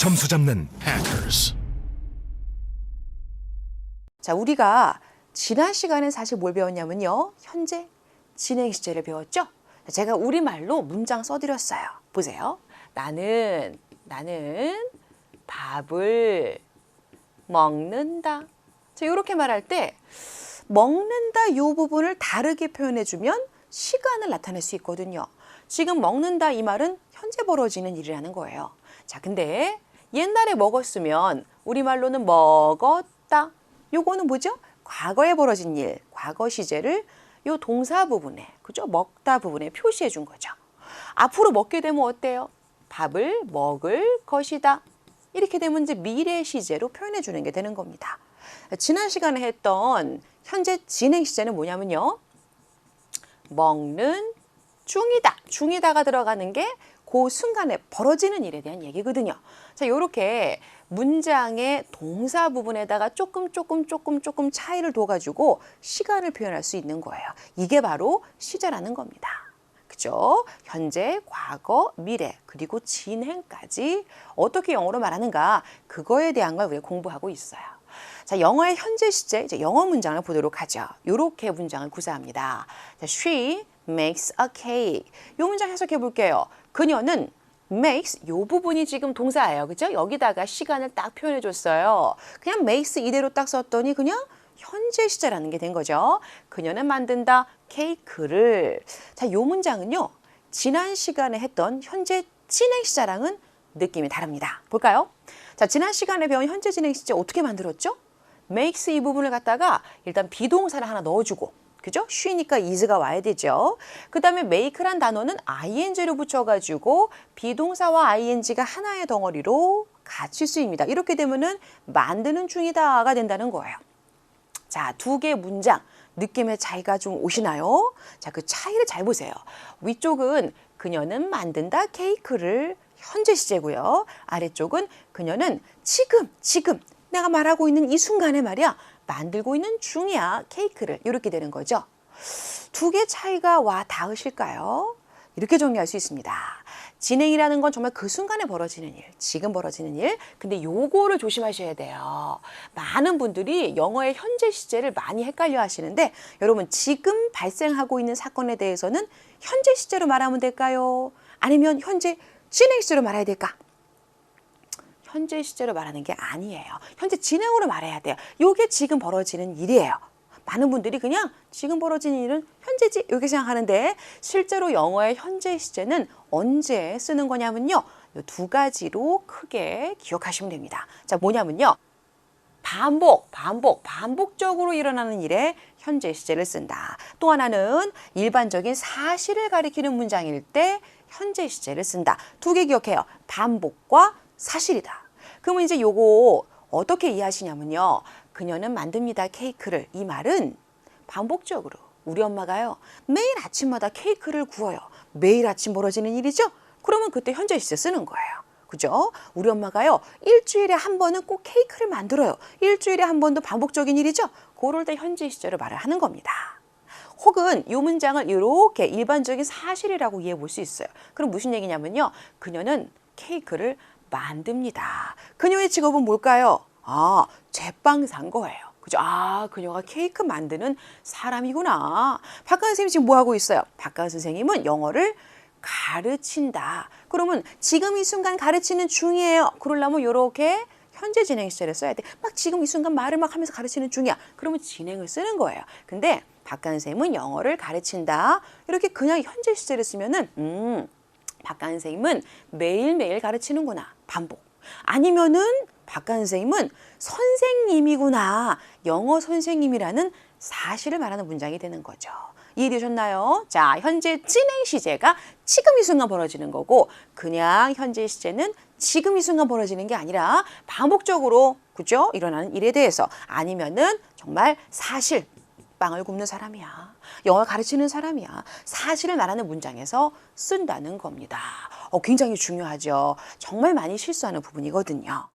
점수 잡는 Hackers. 자, 우리가 지난 시간에 사실 뭘 배웠냐면요. 현재 진행 시제를 배웠죠? 제가 우리말로 문장 써드렸어요. 보세요. 나는, 나는 밥을 먹는다. 자, 이렇게 말할 때 먹는다 이 부분을 다르게 표현해주면 시간을 나타낼 수 있거든요. 지금 먹는다 이 말은 현재 벌어지는 일이라는 거예요. 자, 근데 옛날에 먹었으면 우리말로는 먹었다. 요거는 뭐죠? 과거에 벌어진 일, 과거 시제를 요 동사 부분에, 그죠? 먹다 부분에 표시해 준 거죠. 앞으로 먹게 되면 어때요? 밥을 먹을 것이다. 이렇게 되면 이제 미래 시제로 표현해 주는 게 되는 겁니다. 지난 시간에 했던 현재 진행 시제는 뭐냐면요. 먹는 중이다. 중이다가 들어가는 게 그 순간에 벌어지는 일에 대한 얘기거든요. 자, 요렇게 문장의 동사 부분에다가 조금 조금 조금 조금 차이를 둬가지고 시간을 표현할 수 있는 거예요. 이게 바로 시제라는 겁니다. 그죠? 현재, 과거, 미래, 그리고 진행까지 어떻게 영어로 말하는가 그거에 대한 걸 우리가 공부하고 있어요. 자, 영어의 현재 시제, 이제 영어 문장을 보도록 하죠. 요렇게 문장을 구사합니다. 자, she makes a cake. 요 문장 해석해 볼게요. 그녀는 makes 요 부분이 지금 동사예요. 그죠? 여기다가 시간을 딱 표현해 줬어요. 그냥 makes 이대로 딱 썼더니 그냥 현재 시제라는 게 된 거죠. 그녀는 만든다 케이크를. 자, 요 문장은요. 지난 시간에 했던 현재 진행 시제랑은 느낌이 다릅니다. 볼까요? 자, 지난 시간에 배운 현재 진행 시제 어떻게 만들었죠? makes 이 부분을 갖다가 일단 비동사를 하나 넣어주고 그죠? 쉬니까 is가 와야 되죠. 그 다음에 make란 단어는 ing를 붙여가지고 비동사와 ing가 하나의 덩어리로 같이 쓰입니다. 이렇게 되면은 만드는 중이다가 된다는 거예요. 자, 두개 문장 느낌의 차이가 좀 오시나요? 자, 그 차이를 잘 보세요. 위쪽은 그녀는 만든다 케이크를 현재 시제고요. 아래쪽은 그녀는 지금 지금 내가 말하고 있는 이 순간에 말이야 만들고 있는 중이야 케이크를 이렇게 되는 거죠. 두 개 차이가 와 닿으실까요? 이렇게 정리할 수 있습니다. 진행이라는 건 정말 그 순간에 벌어지는 일, 지금 벌어지는 일. 근데 요거를 조심하셔야 돼요. 많은 분들이 영어의 현재 시제를 많이 헷갈려 하시는데 여러분 지금 발생하고 있는 사건에 대해서는 현재 시제로 말하면 될까요? 아니면 현재 진행 시제로 말해야 될까? 현재 시제로 말하는 게 아니에요. 현재 진행으로 말해야 돼요. 요게 지금 벌어지는 일이에요. 많은 분들이 그냥 지금 벌어지는 일은 현재지 이렇게 생각하는데 실제로 영어의 현재 시제는 언제 쓰는 거냐면요. 요두 가지로 크게 기억하시면 됩니다. 자, 뭐냐면요. 반복, 반복, 반복적으로 일어나는 일에 현재 시제를 쓴다. 또 하나는 일반적인 사실을 가리키는 문장일 때 현재 시제를 쓴다. 두 개 기억해요. 반복과 사실이다. 그러면 이제 요거 어떻게 이해하시냐면요. 그녀는 만듭니다. 케이크를. 이 말은 반복적으로 우리 엄마가요. 매일 아침마다 케이크를 구워요. 매일 아침 벌어지는 일이죠? 그러면 그때 현재 시제 쓰는 거예요. 그죠? 우리 엄마가요. 일주일에 한 번은 꼭 케이크를 만들어요. 일주일에 한 번도 반복적인 일이죠? 그럴 때 현재 시제로 말을 하는 겁니다. 혹은 이 문장을 이렇게 일반적인 사실이라고 이해해 볼 수 있어요. 그럼 무슨 얘기냐면요. 그녀는 케이크를 만듭니다. 그녀의 직업은 뭘까요? 아, 제빵사인 거예요. 그죠? 아, 그녀가 케이크 만드는 사람이구나. 박가은 선생님 지금 뭐 하고 있어요? 박가은 선생님은 영어를 가르친다. 그러면 지금 이 순간 가르치는 중이에요. 그러려면 이렇게 현재 진행 시제를 써야 돼. 막 지금 이 순간 말을 막 하면서 가르치는 중이야. 그러면 진행을 쓰는 거예요. 근데 선생님은 영어를 가르친다. 이렇게 그냥 현재 시제를 쓰면은 음, 선생님은 매일매일 가르치는구나. 반복. 아니면은 선생님은 선생님이구나. 영어 선생님이라는 사실을 말하는 문장이 되는 거죠. 이해되셨나요? 자, 현재 진행 시제가 지금 이 순간 벌어지는 거고 그냥 현재 시제는 지금 이 순간 벌어지는 게 아니라 반복적으로 그죠? 일어나는 일에 대해서 아니면은 정말 사실 빵을 굽는 사람이야. 영어 가르치는 사람이야. 사실을 말하는 문장에서 쓴다는 겁니다. 어, 굉장히 중요하죠. 정말 많이 실수하는 부분이거든요.